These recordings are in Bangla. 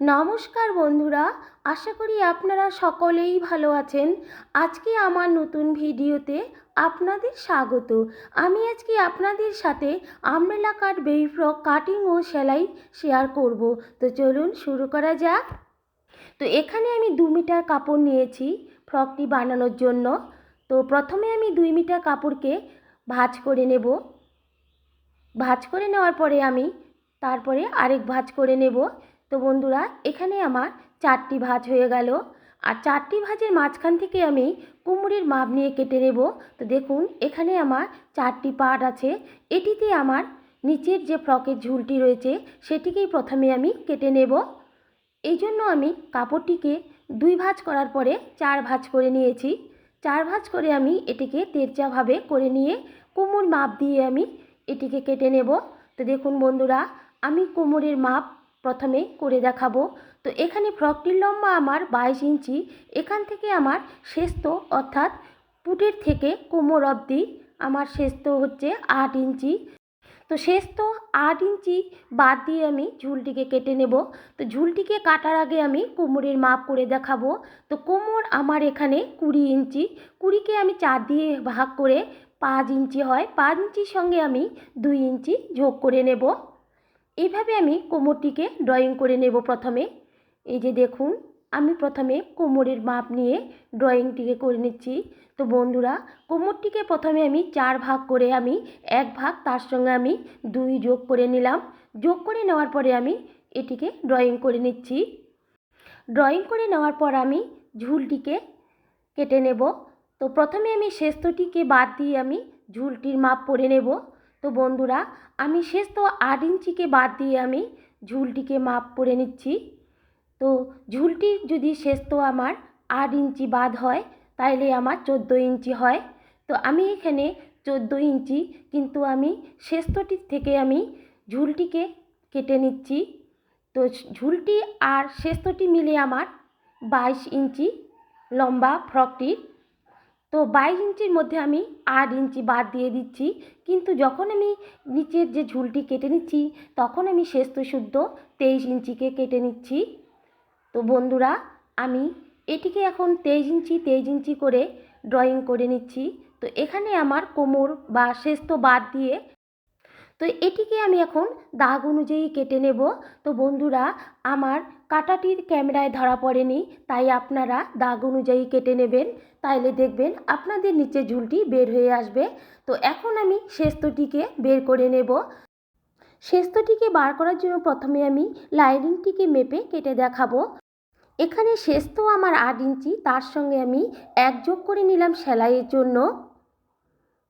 নমস্কার বন্ধুরা, আশা করি আপনারা সকলেই ভালো আছেন। আজকে আমার নতুন ভিডিওতে আপনাদের স্বাগত। আমি আজকে আপনাদের সাথে umbrella cut baby frock cutting ও সেলাই শেয়ার করব। তো চলুন শুরু করা যাক। তো এখানে আমি দু মিটার কাপড় নিয়েছি ফ্রকটি বানানোর জন্য। তো প্রথমে আমি দুই মিটার কাপড়কে ভাঁজ করে নেব। ভাঁজ করে নেওয়ার পরে আমি তারপরে আরেক ভাঁজ করে নেব। তো বন্ধুরা, এখানে আমার চারটি ভাঁজ হয়ে গেল। আর চারটি ভাঁজের মাঝখান থেকে আমি কুমড়ির মাপ নিয়ে কেটে নেব। তো দেখুন, এখানে আমার চারটি পার্ট আছে। এটিতে আমার নিচের যে ফ্রকের ঝুলটি রয়েছে, সেটিকেই প্রথমে আমি কেটে নেব। এই জন্য আমি কাপড়টিকে দুই ভাঁজ করার পরে চার ভাঁজ করে নিয়েছি। চার ভাঁজ করে আমি এটিকে তেরচাভাবে করে নিয়ে কুমড় মাপ দিয়ে আমি এটিকে কেটে নেব। তো দেখুন বন্ধুরা, আমি কোমরের মাপ প্রথমে করে দেখাবো। তো এখানে ফ্রকটির লম্বা আমার বাইশ ইঞ্চি। এখান থেকে আমার শেস্ত, অর্থাৎ পুটের থেকে কোমর অবধি আমার শেস্ত হচ্ছে আট ইঞ্চি। তো শেষ তো আট ইঞ্চি বাদ দিয়ে আমি ঝুলটিকে কেটে নেব। তো ঝুলটিকে কাটার আগে আমি কোমরের মাপ করে দেখাবো। তো কোমর আমার এখানে কুড়ি ইঞ্চি। কুড়িকে আমি চার দিয়ে ভাগ করে পাঁচ ইঞ্চি হয়। পাঁচ ইঞ্চির সঙ্গে আমি দুই ইঞ্চি যোগ করে নেব। এইভাবে আমি কোমরটিকে ড্রয়িং করে নেব প্রথমে। এই যে দেখুন, আমি প্রথমে কোমরের মাপ নিয়ে ড্রয়িংটিকে করে নিচ্ছি। তো বন্ধুরা, কোমরটিকে প্রথমে আমি চার ভাগ করে আমি, এক ভাগ তার সঙ্গে আমি দুই যোগ করে নিলাম। যোগ করে নেওয়ার পরে আমি এটিকে ড্রয়িং করে নিচ্ছি। ড্রয়িং করে নেওয়ার পর আমি ঝুলটিকে কেটে নেব। তো প্রথমে আমি শেস্তটিকে বাদ দিয়ে আমি ঝুলটির মাপ পরে নেব। তো বন্ধুরা, আমি শেষ তো আট ইঞ্চিকে বাদ দিয়ে আমি ঝুলটিকে মাপ করে নিচ্ছি। তো ঝুলটি যদি শেষ তো আমার আট ইঞ্চি বাদ হয়, তাইলে আমার চোদ্দ ইঞ্চি হয়। তো আমি এখানে চোদ্দ ইঞ্চি, কিন্তু আমি শেস্তটির থেকে আমি ঝুলটিকে কেটে নিচ্ছি। তো ঝুলটি আর শেস্তটি মিলে আমার বাইশ ইঞ্চি লম্বা ফ্রকটির তো বাইশ ইঞ্চির মধ্যে আমি আট ইঞ্চি বাদ দিয়ে দিচ্ছি। কিন্তু যখন আমি নিচের যে ঝুলটি কেটে নিচ্ছি, তখন আমি শেস্ত শুদ্ধ তেইশ ইঞ্চিকে কেটে নিচ্ছি। তো বন্ধুরা, আমি এটিকে এখন তেইশ ইঞ্চি তেইশ ইঞ্চি করে ড্রয়িং করে নিচ্ছি। তো এখানে আমার কোমর বা শেস্ত বাদ দিয়ে তো এটিকে আমি এখন দাগ অনুযায়ী কেটে নেব। তো বন্ধুরা, আমার কাটাটির ক্যামেরায় ধরা পড়েনি, তাই আপনারা দাগ অনুযায়ী কেটে নেবেন। তাইলে দেখবেন আপনাদের নিচে ঝুলটি বের হয়ে আসবে। তো এখন আমি শেস্তটিকে বের করে নেব। শেস্তটিকে বার করার জন্য প্রথমে আমি লাইনিংটিকে মেপে কেটে দেখাবো। এখানে শেস্ত আমার আট ইঞ্চি, তার সঙ্গে আমি এক যোগ করে নিলাম সেলাইয়ের জন্য।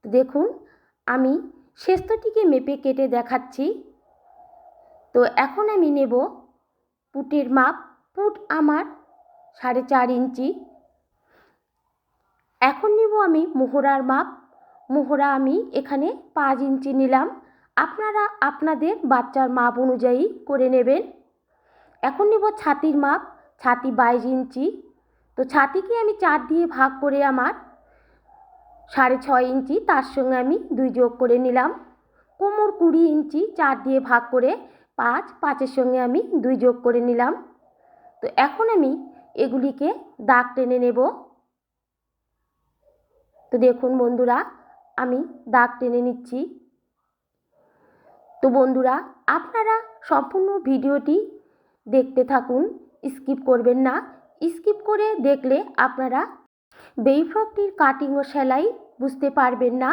দেখুন, আমি শেস্তটিকে মেপে কেটে দেখাচ্ছি। তো এখন আমি নেব পুটের মাপ। পুট আমার সাড়ে চার ইঞ্চি। এখন নেব আমি মোহরার মাপ। মোহরা আমি এখানে পাঁচ ইঞ্চি নিলাম। আপনারা আপনাদের বাচ্চার মাপ অনুযায়ী করে নেবেন। এখন নেব ছাতির মাপ। ছাতি বাইশ ইঞ্চি। তো ছাতিকে আমি চার দিয়ে ভাগ করে আমার সাড়ে ছয় ইঞ্চি, তার সঙ্গে আমি দুই যোগ করে নিলাম। কোমর কুড়ি ইঞ্চি, চার দিয়ে ভাগ করে পাঁচ, পাঁচের সঙ্গে আমি দুই যোগ করে নিলাম। তো এখন আমি এগুলিকে দাগ টেনে নেব। তো দেখুন বন্ধুরা, আমি দাগ টেনে নিচ্ছি। তো বন্ধুরা, আপনারা সম্পূর্ণ ভিডিওটি দেখতে থাকুন, স্কিপ করবেন না। স্কিপ করে দেখলে আপনারা বেই ফ্রকটির কাটিং ও সেলাই বুঝতে পারবেন না।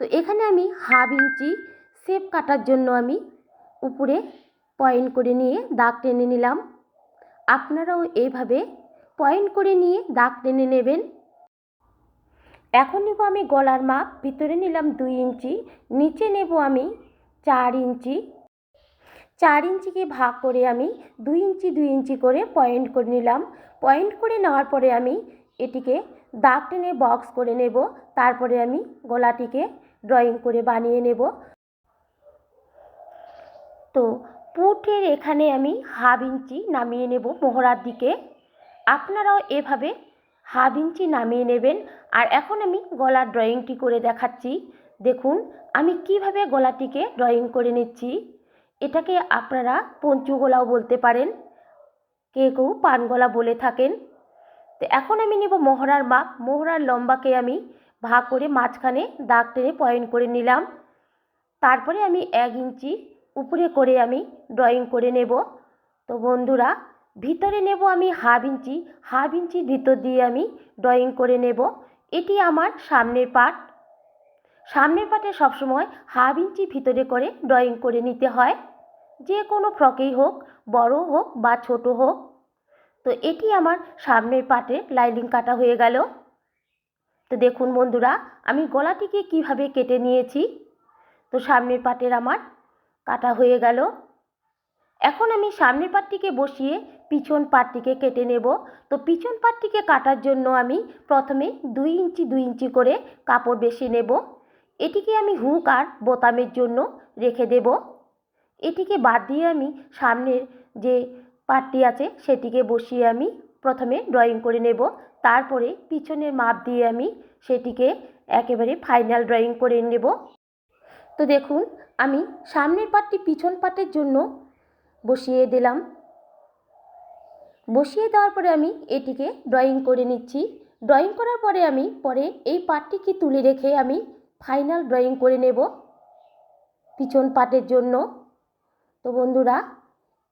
তো এখানে আমি হাফ ইঞ্চি শেপ কাটার জন্য আমি উপরে পয়েন্ট করে নিয়ে দাগ টেনে নিলাম। আপনারাও এইভাবে পয়েন্ট করে নিয়ে দাগ টেনে নেবেন। এখন নেব আমি গলার মাপ, ভিতরে নিলাম দুই ইঞ্চি, নিচে নেব আমি চার ইঞ্চি। চার ইঞ্চিকে ভাগ করে আমি দুই ইঞ্চি দুই ইঞ্চি করে পয়েন্ট করে নিলাম। পয়েন্ট করে নেওয়ার পরে আমি এটিকে দাগ টেনে বক্স করে নেব। তারপরে আমি গলাটিকে ড্রয়িং করে বানিয়ে নেব। তো পুটের এখানে আমি হাফ ইঞ্চি নামিয়ে নেব মোহরার দিকে। আপনারাও এভাবে হাফ ইঞ্চি নামিয়ে নেবেন। আর এখন আমি গলার ড্রয়িংটি করে দেখাচ্ছি। দেখুন, আমি কীভাবে গলাটিকে ড্রয়িং করে নিচ্ছি। এটাকে আপনারা পঞ্চু গলাও বলতে পারেন। কে কেউ পানগলা বলে থাকেন। তো এখন আমি নেব মোহরার মাপ। মোহরার লম্বাকে আমি ভাগ করে মাঝখানে দাগ টেনে পয়েন্ট করে নিলাম। তারপরে আমি এক ইঞ্চি উপরে করে আমি ড্রয়িং করে নেব। তো বন্ধুরা, ভিতরে নেব আমি হাফ ইঞ্চি। হাফ ইঞ্চির ভিতর দিয়ে আমি ড্রয়িং করে নেব। এটি আমার সামনের পার্ট সামনের পাটে সবসময় হাফ ইঞ্চি ভিতরে করে ড্রয়িং করে নিতে হয়। যে কোনো ফ্রকেই হোক, বড় হোক বা ছোট হোক তো এটি আমার সামনের পাটে লাইলিং কাটা হয়ে গেল। তো দেখুন বন্ধুরা, আমি গলাটিকে কীভাবে কেটে নিয়েছি। তো সামনের পাটের আমার কাটা হয়ে গেল। এখন আমি সামনের পাটটিকে বসিয়ে পিছন পাটটিকে কেটে নেব। তো পিছন পাটটিকে কাটার জন্য আমি প্রথমে দুই ইঞ্চি দুই ইঞ্চি করে কাপড় বেশি নেব। এটিকে আমি হুক আর বোতামের জন্য রেখে দেব। এটিকে বাদ দিয়ে আমি সামনের যে পাটটি আছে, সেটিকে বসিয়ে আমি প্রথমে ড্রয়িং করে নেব। তারপরে পিছনের মাপ দিয়ে আমি সেটিকে একেবারে ফাইনাল ড্রয়িং করে নেব। তো দেখুন, আমি সামনের পাটটি পিছন পাটের জন্য বসিয়ে দিলাম। বসিয়ে দেওয়ার পরে আমি এটিকে ড্রয়িং করে নিচ্ছি। ড্রয়িং করার পরে আমি পরে এই পাটটিকে তুলে রেখে আমি ফাইনাল ড্রয়িং করে নেব পিছন পাটের জন্য। তো বন্ধুরা,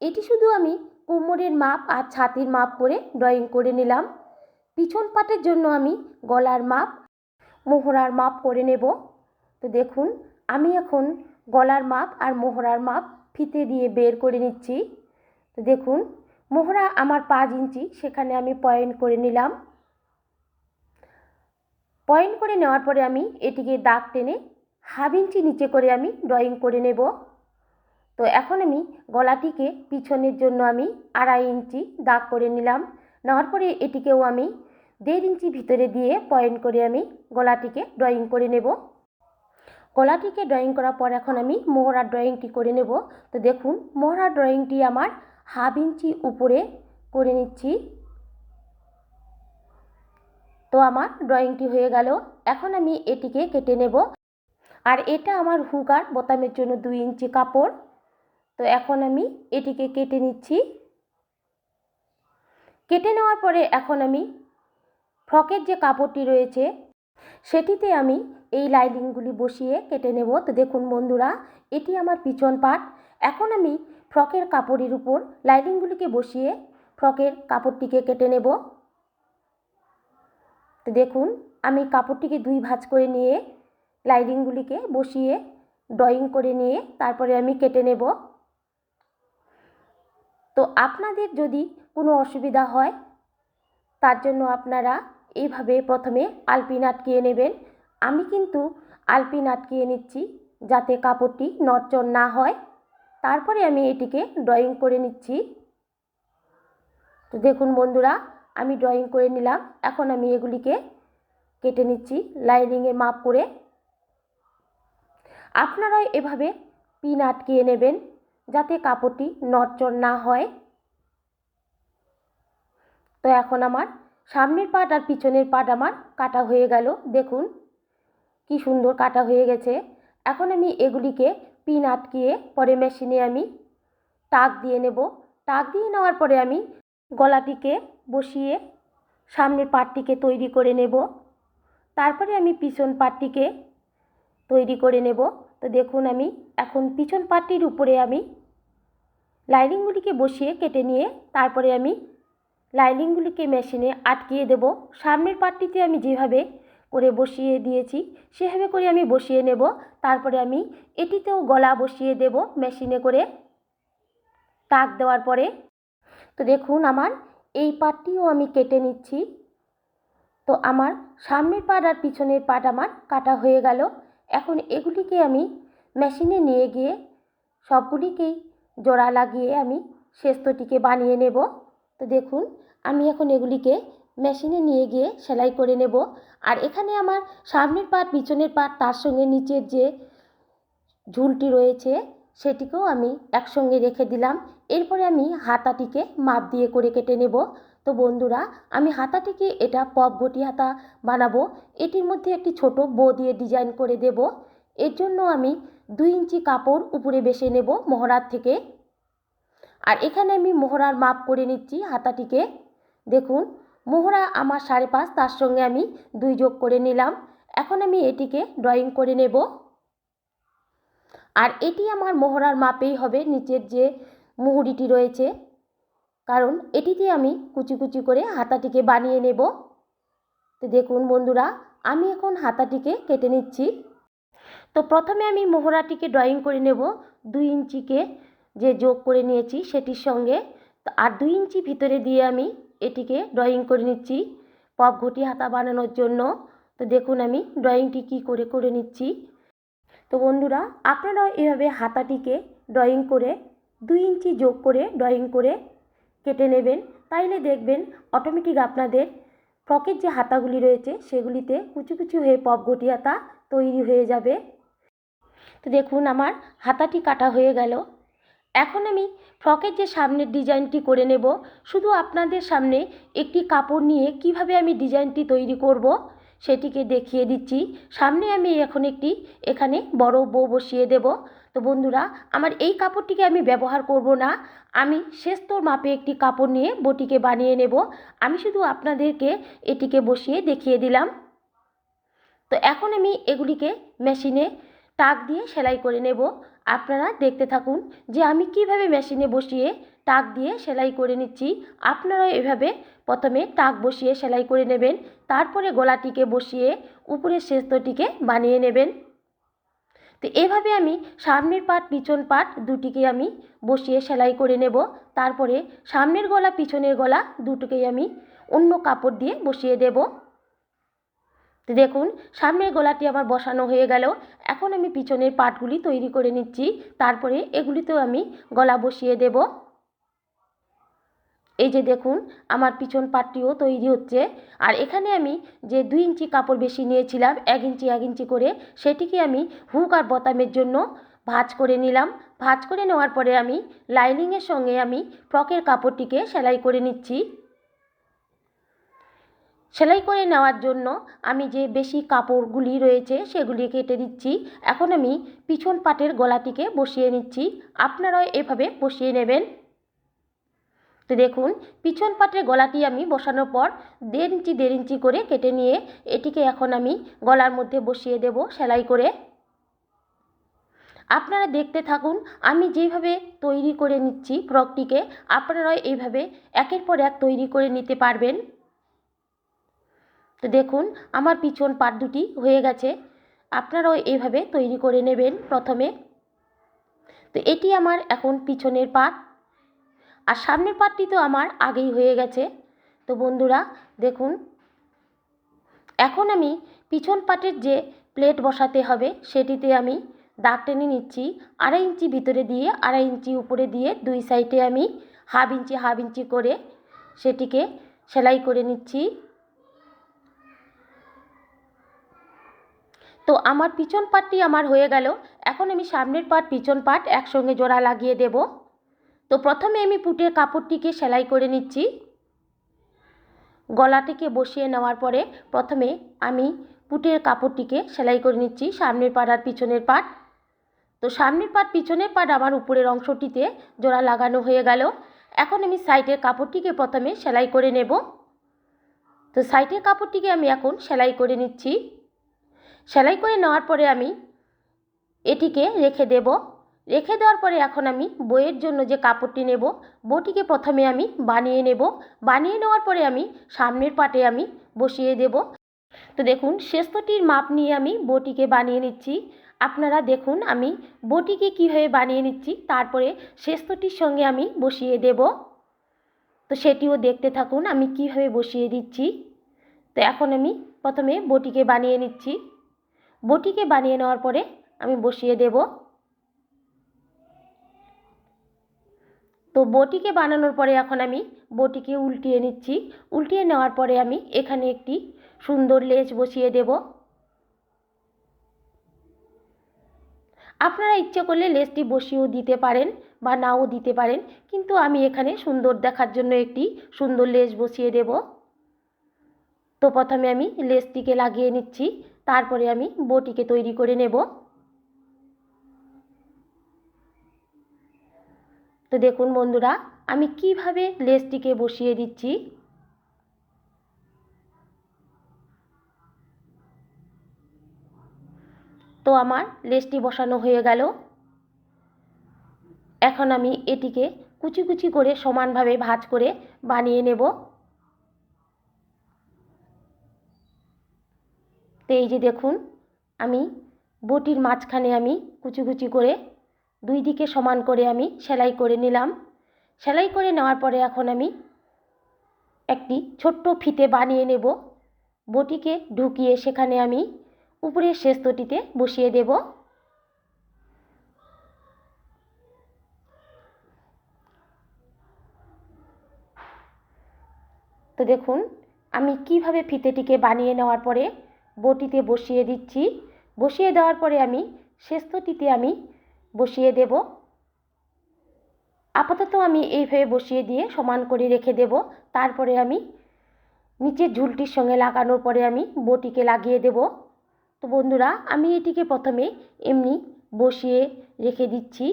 এটি শুধু আমি কোমরের মাপ আর ছাতির মাপ করে ড্রয়িং করে নিলাম। পিছন পাটের জন্য আমি গলার মাপ, মোহরার মাপ করে নেব। তো দেখুন, আমি এখন গলার মাপ আর মোহরার মাপ ফিতে দিয়ে বের করে নিচ্ছি। তো দেখুন, মোহরা আমার পাঁচ ইঞ্চি, সেখানে আমি পয়েন্ট করে নিলাম। পয়েন্ট করে নেওয়ার পরে আমি এটিকে দাগ টেনে হাফ ইঞ্চি নিচে করে আমি ড্রয়িং করে নেব। তো এখন আমি গলাটিকে পিছনের জন্য আমি আড়াই ইঞ্চি দাগ করে নিলাম। নেওয়ার পরে এটিকেও আমি দেড় ইঞ্চি ভিতরে দিয়ে পয়েন্ট করে আমি গলাটিকে ড্রয়িং করে নেব। গলাটিকে ড্রয়িং করার পর এখন আমি মোহরার ড্রয়িংটি করে নেব। তো দেখুন, মোহরার ড্রয়িংটি আমার হাফ ইঞ্চি উপরে করে নিচ্ছি। তো আমার ড্রয়িংটি হয়ে গেল। এখন আমি এটিকে কেটে নেব। আর এটা আমার হুকার বোতামের জন্য দুই ইঞ্চি কাপড়। তো এখন আমি এটিকে কেটে নিচ্ছি। কেটে নেওয়ার পরে এখন আমি ফ্রকের যে কাপড়টি রয়েছে, সেটিতে আমি এই লাইনিংগুলি বসিয়ে কেটে নেব। তো দেখুন বন্ধুরা, এটি আমার পিছন পাট। এখন আমি ফ্রকের কাপড়ের উপর লাইনিংগুলিকে বসিয়ে ফ্রকের কাপড়টিকে কেটে নেব। তো দেখুন, আমি কাপড়টিকে দুই ভাঁজ করে নিয়ে লাইনিংগুলিকে বসিয়ে ড্রয়িং করে নিয়ে তারপরে আমি কেটে নেব। তো আপনাদের যদি কোনো অসুবিধা হয়, তার জন্য আপনারা এইভাবে প্রথমে আলপিন আটকিয়ে নেবেন। আমি কিন্তু আলপিন আটকিয়ে নিচ্ছি যাতে কাপড়টি নড়চড় না হয়। তারপরে আমি এটিকে ড্রয়িং করে নিচ্ছি। তো দেখুন বন্ধুরা, আমি ড্রয়িং করে নিলাম। এখন আমি এগুলিকে কেটে নিচ্ছি লাইনিংয়ের মাপ করে। আপনারাও এভাবে পিন আটকিয়ে নেবেন। যাতে কাপড়টি নড়চড় না হয়। তো এখন আমার সামনের পাট আর পিছনের পাট আমার কাটা হয়ে গেল, দেখুন কি সুন্দর কাটা হয়ে গেছে। এখন আমি এগুলিকে পিন আটকিয়ে পরে মেশিনে আমি টাক দিয়ে নেব। টাক দিয়ে নেওয়ার পরে আমি গলাটিকে বসিয়ে সামনের পাটটিকে তৈরি করে নেব। তারপরে আমি পিছন পাটটিকে তৈরি করে নেব। তো দেখুন আমি এখন পিছন পাটটির উপরে আমি লাইনিংগুলিকে বসিয়ে কেটে নিয়ে তারপরে আমি লাইনিংগুলিকে মেশিনে আটকিয়ে দেব। সামনের পাটটিতে আমি যেভাবে করে বসিয়ে দিয়েছি, সেভাবে করে আমি বসিয়ে নেব। তারপরে আমি এটিতেও গলা বসিয়ে দেব মেশিনে করে টাক দেওয়ার পরে। তো দেখুন আমার এই পাটটিও আমি কেটে নিচ্ছি। তো আমার সামনের পাট আর পিছনের পাট আমার কাটা হয়ে গেল। এখন এগুলিকে আমি মেশিনে নিয়ে গিয়ে সবগুলিকেই জোড়া লাগিয়ে আমি শেস্তটিকে বানিয়ে নেব। তো দেখুন, আমি এখন এগুলিকে মেশিনে নিয়ে গিয়ে সেলাই করে নেব। আর এখানে আমার সামনের পাট, পিছনের পাট, তার সঙ্গে নিচের যে ঝুলটি রয়েছে, সেটিকেও আমি একসঙ্গে রেখে দিলাম। এরপরে আমি হাতাটিকে মাপ দিয়ে করে কেটে নেব। তো বন্ধুরা, আমি হাতাটিকে এটা পপ ঘটি হাতা বানাবো। এটির মধ্যে একটি ছোট বো দিয়ে ডিজাইন করে দেব। এর জন্য আমি দুই ইঞ্চি কাপড় উপরে বেছে নেব মহড়ার থেকে। আর এখানে আমি মোহরার মাপ করে নিচ্ছি হাতাটিকে। দেখুন মোহরা আমার সাড়ে পাঁচ, তার সঙ্গে আমি দুই যোগ করে নিলাম। এখন আমি এটিকে ড্রয়িং করে নেব। আর এটি আমার মোহরার মাপেই হবে, নিচের যে মুহুরিটি রয়েছে কারণ এটিতে আমি কুচি কুচি করে হাতাটিকে বানিয়ে নেব। তো দেখুন বন্ধুরা, আমি এখন হাতাটিকে কেটে নিচ্ছি। তো প্রথমে আমি মোহরাটিকে ড্রয়িং করে নেব। দুই ইঞ্চিকে যে যোগ করে নিয়েছি সেটির সঙ্গে। তো আর দুই ইঞ্চি ভিতরে দিয়ে আমি এটিকে ড্রয়িং করে নিচ্ছি পপ ঘটি হাতা বানানোর জন্য। তো দেখুন আমি ড্রয়িংটি কি করে করে নিচ্ছি। তো বন্ধুরা, আপনারাও এভাবে হাতাটিকে ড্রয়িং করে দুই ইঞ্চি যোগ করে ড্রয়িং করে কেটে নেবেন, তাইলে দেখবেন অটোমেটিক আপনাদের ফ্রকের যে হাতাগুলি রয়েছে, সেগুলিতে কুচু কুচু হয়ে পপ ঘটিয়াতা তৈরি হয়ে যাবে। তো দেখুন আমার হাতাটি কাটা হয়ে গেল। এখন আমি ফ্রকের যে সামনের ডিজাইনটি করে নেব, শুধু আপনাদের সামনে একটি কাপড় নিয়ে কীভাবে আমি ডিজাইনটি তৈরি করব সেটিকে দেখিয়ে দিচ্ছি। সামনে আমি এখন একটি, এখানে বড় বো বসিয়ে দেব। তো বন্ধুরা, আমার এই কাপড়টিকে আমি ব্যবহার করব না। আমি শেস্তর মাপে একটি কাপড় নিয়ে বটিকে বানিয়ে নেব। আমি শুধু আপনাদেরকে এটিকে বসিয়ে দেখিয়ে দিলাম। তো এখন আমি এগুলিকে মেশিনে টাক দিয়ে সেলাই করে নেব। আপনারা দেখতে থাকুন যে আমি কীভাবে মেশিনে বসিয়ে টাক দিয়ে সেলাই করে নিচ্ছি। আপনারাও এভাবে প্রথমে টাক বসিয়ে সেলাই করে নেবেন। তারপরে গলাটিকে বসিয়ে উপরের শেস্তটিকে বানিয়ে নেবেন। তো এভাবে আমি সামনের পাট, পিছন পাট দুটিকে আমি বসিয়ে সেলাই করে নেব। তারপরে সামনের গলা, পিছনের গলা দুটোকেই আমি অন্য কাপড় দিয়ে বসিয়ে দেব। তো দেখুন, সামনের গলাটি আমার বসানো হয়ে গেল। এখন আমি পিছনের পাটগুলি তৈরি করে নিচ্ছি। তারপরে এগুলিতেও আমি গলা বসিয়ে দেব। এই যে দেখুন, আমার পিছন পাটটিও তৈরি হচ্ছে। আর এখানে আমি যে দুই ইঞ্চি কাপড় বেশি নিয়েছিলাম, এক ইঞ্চি এক ইঞ্চি করে, সেটিকে আমি হুক আর বোতামের জন্য ভাঁজ করে নিলাম। ভাঁজ করে নেওয়ার পরে আমি লাইনিংয়ের সঙ্গে আমি ফ্রকের কাপড়টিকে সেলাই করে নিচ্ছি। সেলাই করে নেওয়ার জন্য আমি যে বেশি কাপড়গুলি রয়েছে, সেগুলি কেটে দিচ্ছি এখন আমি পিছন পাটের গলাটিকে বসিয়ে নিচ্ছি। আপনারাও এভাবে বসিয়ে নেবেন। তো দেখুন, পিছন পাটের গলাটি আমি বসানোর পর দেড় ইঞ্চি দেড় ইঞ্চি করে কেটে নিয়ে এটিকে এখন আমি গলার মধ্যে বসিয়ে দেব সেলাই করে। আপনারা দেখতে থাকুন, আমি যেভাবে তৈরি করে নিচ্ছি ফ্রকটিকে আপনারাও এইভাবে একের পর এক তৈরি করে নিতে পারবেন। তো দেখুন, আমার পিছন পাট দুটি হয়ে গেছে, আপনারাও এইভাবে তৈরি করে নেবেন প্রথমে। তো এটি আমার এখন পিছনের পাট। আর সামনের পাটটি তো আমার আগেই হয়ে গেছে। তো বন্ধুরা, দেখুন, এখন আমি পিছন পাটের যে প্লেট বসাতে হবে, সেটিতে আমি দাগ টেনে নিচ্ছি। আড়াই ইঞ্চি ভিতরে দিয়ে, আড়াই ইঞ্চি উপরে দিয়ে, দুই সাইডে আমি হাফ ইঞ্চি হাফ ইঞ্চি করে সেটিকে সেলাই করে নিচ্ছি। তো আমার পিছন পাটটি আমার হয়ে গেল। এখন আমি সামনের পাট পিছন পাট একসঙ্গে জোড়া লাগিয়ে দেব। তো প্রথমে আমি পুটের কাপড়টিকে সেলাই করে নিচ্ছি। গলাটিকে বসিয়ে নেওয়ার পরে প্রথমে আমি পুটের কাপড়টিকে সেলাই করে নিচ্ছি সামনের পাট আর পিছনের পাট তো সামনের পাট পিছনের পাট আমার উপরের অংশটিতে জোড়া লাগানো হয়ে গেল। এখন আমি সাইডের কাপড়টিকে প্রথমে সেলাই করে নেব। তো সাইডের কাপড়টিকে আমি এখন সেলাই করে নিচ্ছি। সেলাই করে নেওয়ার পরে আমি এটিকে রেখে দেব। রেখে দেওয়ার পরে এখন আমি বইয়ের জন্য যে কাপড়টি নেব বটিকে প্রথমে আমি বানিয়ে নেব। বানিয়ে নেওয়ার পরে আমি সামনের পাটে আমি বসিয়ে দেব। তো দেখুন শেস্তটির মাপ নিয়ে আমি বটিকে বানিয়ে নিচ্ছি। আপনারা দেখুন, আমি বটিকে কীভাবে বানিয়ে নিচ্ছি, তারপরে শেস্তটির সঙ্গে আমি বসিয়ে দেব। তো সেটিও দেখতে থাকুন, আমি কীভাবে বসিয়ে দিচ্ছি। তো এখন আমি প্রথমে বটিকে বানিয়ে নিচ্ছি। বটিকে বানিয়ে নেওয়ার পরে আমি বসিয়ে দেব। তো বটিকে বানানোর পরে এখন আমি বটিকে উল্টিয়ে নিচ্ছি। উল্টিয়ে নেওয়ার পরে আমি এখানে একটি সুন্দর লেজ বসিয়ে দেব। আপনারা ইচ্ছে করলে লেসটি বসিয়েও দিতে পারেন বা নাও দিতে পারেন, কিন্তু আমি এখানে সুন্দর দেখার জন্য একটি সুন্দর লেস বসিয়ে দেব। তো প্রথমে আমি লেসটিকে লাগিয়ে নিচ্ছি, তারপরে আমি বটিকে তৈরি করে নেব। তো দেখুন বন্ধুরা, আমি কীভাবে লেসটিকে বসিয়ে দিচ্ছি? তো আমার লেসটি বসানো হয়ে গেল। এখন আমি এটিকে কুচি কুচি করে সমানভাবে ভাঁজ করে বানিয়ে নেব। তো এই যে দেখুন, আমি বটির মাঝখানে আমি কুচি কুচি করে দুই দিকে সমান করে আমি সেলাই করে নিলাম। সেলাই করে নেওয়ার পরে এখন আমি একটি ছোট্ট ফিতে বানিয়ে নেব। বটিকে ঢুকিয়ে সেখানে আমি উপরের শেস্তটিতে বসিয়ে দেব। তো দেখুন, আমি কীভাবে ফিতেটিকে বানিয়ে নেওয়ার পরে বটিতে বসিয়ে দিচ্ছি। বসিয়ে দেওয়ার পরে আমি শেস্তটিতে আমি বসিয়ে দেব। আপাতত আমি এইভাবে বসিয়ে দিয়ে সমান করে রেখে দেব। তারপরে আমি নিচের ঝুলটির সঙ্গে লাগানোর পরে আমি বটিকে লাগিয়ে দেব। তো বন্ধুরা, আমি এটিকে প্রথমে এমনি বসিয়ে রেখে দিচ্ছি।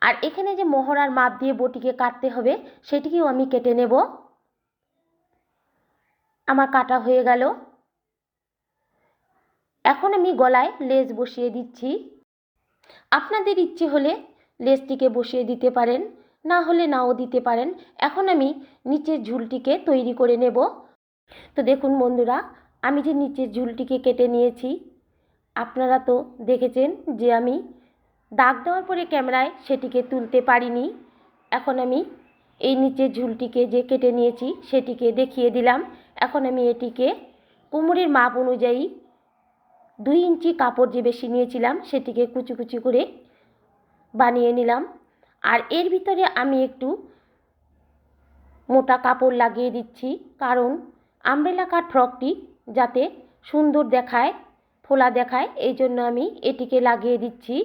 আর এখানে যে মহড়ার মাপ দিয়ে বটিকে কাটতে হবে, সেটিকেও আমি কেটে নেব। আমার কাটা হয়ে গেল। এখন আমি গলায় লেজ বসিয়ে দিচ্ছি। আপনাদের ইচ্ছে হলে লেসটিকে বসিয়ে দিতে পারেন, না হলে নাও দিতে পারেন। এখন আমি নিচের ঝুলটিকে তৈরি করে নেব। তো দেখুন বন্ধুরা, আমি যে নিচের ঝুলটিকে কেটে নিয়েছি, আপনারা তো দেখেছেন যে আমি দাগ দেওয়ার পরে ক্যামেরায় সেটিকে তুলতে পারিনি। এখন আমি এই নিচের ঝুলটিকে যে কেটে নিয়েছি, সেটিকে দেখিয়ে দিলাম। এখন আমি এটিকে কোমরের মাপ অনুযায়ী দুই ইঞ্চি কাপড় যে বেশি নিয়েছিলাম, সেটিকে কুচি কুচি করে বানিয়ে নিলাম। আর এর ভিতরে আমি একটু মোটা কাপড় লাগিয়ে দিচ্ছি, কারণ আমব্রেলা কাট ফ্রকটি যাতে সুন্দর দেখায়, ফোলা দেখায়, এই জন্য আমি এটিকে লাগিয়ে দিচ্ছি।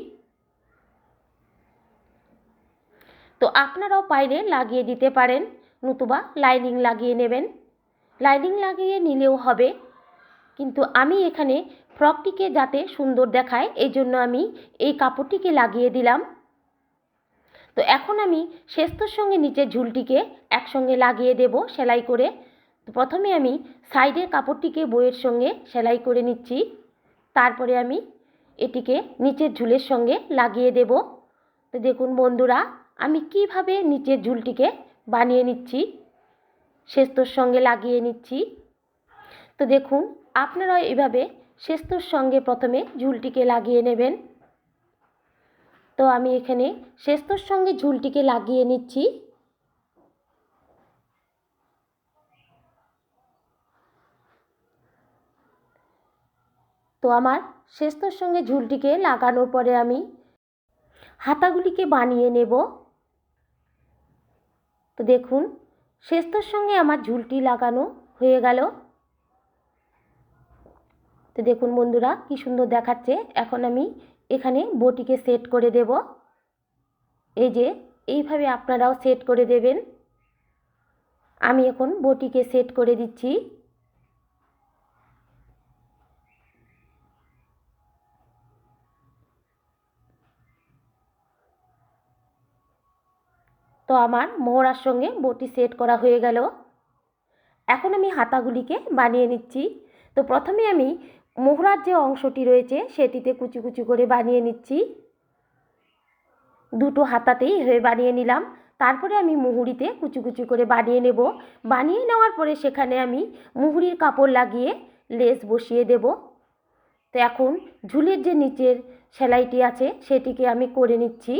তো আপনারাও পাইলে লাগিয়ে দিতে পারেন, নতুবা লাইনিং লাগিয়ে নেবেন। লাইনিং লাগিয়ে নিলেও হবে, কিন্তু আমি এখানে ফ্রকটিকে যাতে সুন্দর দেখায় এই জন্য আমি এই কাপড়টিকে লাগিয়ে দিলাম। তো এখন আমি শেস্তর সঙ্গে নিচের ঝুলটিকে একসঙ্গে লাগিয়ে দেব সেলাই করে। তো প্রথমে আমি সাইডের কাপড়টিকে বইয়ের সঙ্গে সেলাই করে নিচ্ছি। তারপরে আমি এটিকে নিচের ঝুলের সঙ্গে লাগিয়ে দেব। তো দেখুন বন্ধুরা, আমি কীভাবে নিচের ঝুলটিকে বানিয়ে নিচ্ছি শেস্তর সঙ্গে লাগিয়ে নিচ্ছি। তো দেখুন, আপনারাও এভাবে শেস্তর সঙ্গে প্রথমে ঝুলটিকে লাগিয়ে নেবেন। তো আমি এখানে শেস্তর সঙ্গে ঝুলটিকে লাগিয়ে নিচ্ছি। তো আমার শেস্তর সঙ্গে ঝুলটিকে লাগানোর পরে আমি হাতাগুলিকে বানিয়ে নেব। তো দেখুন, শেস্তর সঙ্গে আমার ঝুলটি লাগানো হয়ে গেল। তো দেখুন বন্ধুরা, কি সুন্দর দেখাচ্ছে। এখন আমি এখানে বটিকে সেট করে দেব। এই যে, এইভাবে আপনারাও সেট করে দেবেন। আমি এখন বটিকে সেট করে দিচ্ছি। তো আমার মোহরার সঙ্গে বটি সেট করা হয়ে গেল। এখন আমি হাতাগুলিকে বানিয়ে নিচ্ছি। তো প্রথমে আমি মোহরার যে অংশটি রয়েছে, সেটিতে কুচি কুচি করে বানিয়ে নিচ্ছি। দুটো হাতাতেই হয়ে বানিয়ে নিলাম। তারপরে আমি মুহুরিতে কুচি কুচি করে বানিয়ে নেব। বানিয়ে নেওয়ার পরে সেখানে আমি মুহুরির কাপড় লাগিয়ে লেস বসিয়ে দেব। তো এখন ঝুলের যে নিচের সেলাইটি আছে, সেটিকে আমি করে নিচ্ছি।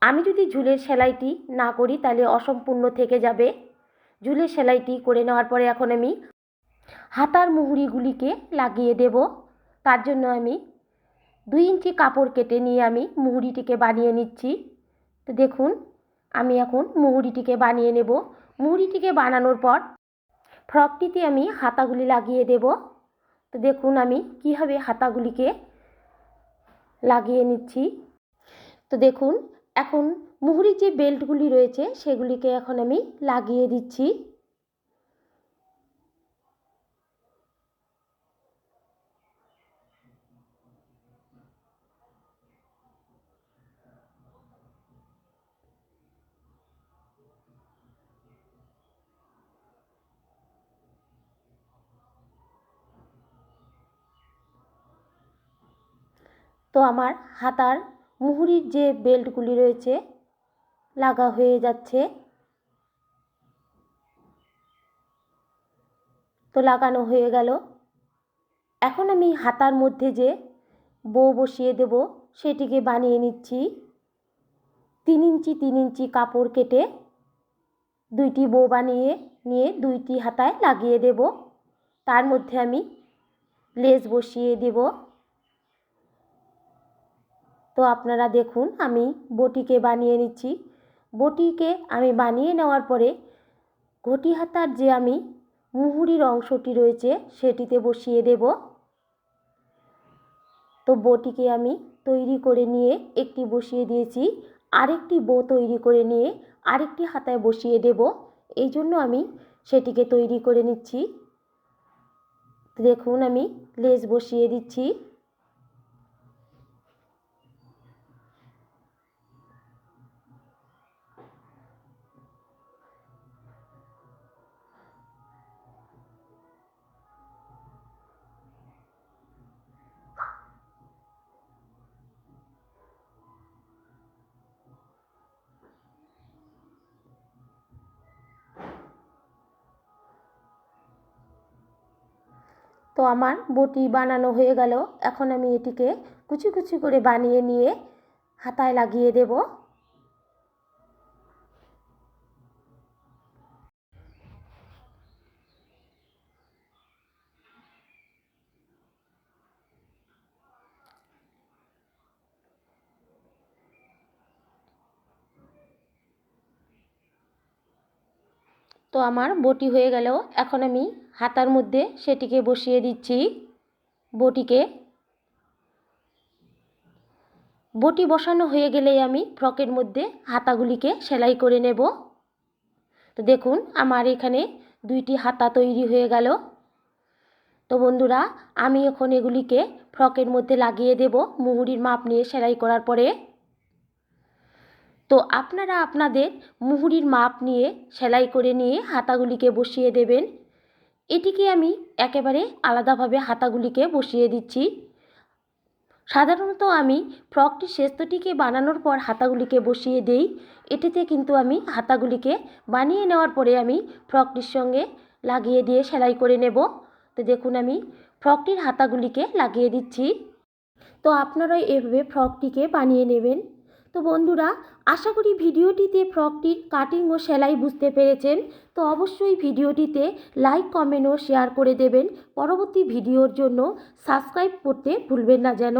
আমি যদি ঝুলের সেলাইটি না করি, তাহলে অসম্পূর্ণ থেকে যাবে। ঝুলের সেলাইটি করে নেওয়ার পরে এখন আমি হাতার মুহুরিগুলিকে লাগিয়ে দেব। তার জন্য আমি দুই ইঞ্চি কাপড় কেটে নিয়ে আমি মুহুরিটিকে বানিয়ে নিচ্ছি। তো দেখুন, আমি এখন মুহুরিটিকে বানিয়ে নেব। মুহুরিটিকে বানানোর পর ফ্রকটিতে আমি হাতাগুলি লাগিয়ে দেব। তো দেখুন, আমি কীভাবে হাতাগুলিকে লাগিয়ে নিচ্ছি। তো দেখুন, এখন মুহুরির যে বেল্টগুলি রয়েছে, সেগুলিকে এখন আমি লাগিয়ে দিচ্ছি। তো আমার হাতার মুহুরির যে বেল্টগুলি রয়েছে লাগা হয়ে যাচ্ছে। তো লাগানো হয়ে গেল। এখন আমি হাতার মধ্যে যে বউ বসিয়ে দেব, সেটিকে বানিয়ে নিচ্ছি। তিন ইঞ্চি তিন ইঞ্চি কাপড় কেটে দুইটি বউ বানিয়ে নিয়ে দুইটি হাতায় লাগিয়ে দেব। তার মধ্যে আমি লেজ বসিয়ে দেব। তো আপনারা দেখুন, আমি বটিকে বানিয়ে নিচ্ছি। বটিকে আমি বানিয়ে নেওয়ার পরে ঘটি হাতার যে আমি মুহুরির অংশটি রয়েছে সেটিতে বসিয়ে দেব। তো বটিকে আমি তৈরি করে নিয়ে একটি বসিয়ে দিয়েছি। আরেকটি বো তৈরি করে নিয়ে আরেকটি হাতায় বসিয়ে দেব। এই জন্য আমি সেটিকে তৈরি করে নিচ্ছি। দেখুন আমি লেজ বসিয়ে দিচ্ছি। তো আমার বটি বানানো হয়ে গেল। এখন আমি এটিকে কুচি কুচি করে বানিয়ে নিয়ে হাতায় লাগিয়ে দেব। তো আমার বটি হয়ে গেল এখন আমি হাতার মধ্যে সেটিকে বসিয়ে দিচ্ছি। বটিকে। বটি বসানো হয়ে গেলেই আমি ফ্রকের মধ্যে হাতাগুলিকে সেলাই করে নেব। তো দেখুন, আমার এখানে দুইটি হাতা তৈরি হয়ে গেল। তো বন্ধুরা, আমি এখন এগুলিকে ফ্রকের মধ্যে লাগিয়ে দেব। মুহুরির মাপ নিয়ে সেলাই করার পরে। তো আপনারা আপনাদের মুহুরির মাপ নিয়ে সেলাই করে নিয়ে হাতাগুলিকে বসিয়ে দেবেন। এটিকে আমি একেবারে আলাদাভাবে হাতাগুলিকে বসিয়ে দিচ্ছি। সাধারণত আমি ফ্রকটি শেস্তটিকে বানানোর পর হাতাগুলিকে বসিয়ে দেই। এটিতে কিন্তু আমি হাতাগুলিকে বানিয়ে নেওয়ার পরে আমি ফ্রকটির সঙ্গে লাগিয়ে দিয়ে সেলাই করে নেব। তো দেখুন আমি ফ্রকটির হাতাগুলিকে লাগিয়ে দিচ্ছি। তো আপনারা এভাবে ফ্রকটিকে বানিয়ে নেবেন। তো বন্ধুরা, আশা করি ভিডিওটিতে ফ্রকটির কাটিং ও সেলাই বুঝতে পেরেছেন। তো অবশ্যই ভিডিওটিতে লাইক, কমেন্ট ও শেয়ার করে দেবেন। পরবর্তী ভিডিওর জন্য সাবস্ক্রাইব করতে ভুলবেন না যেন।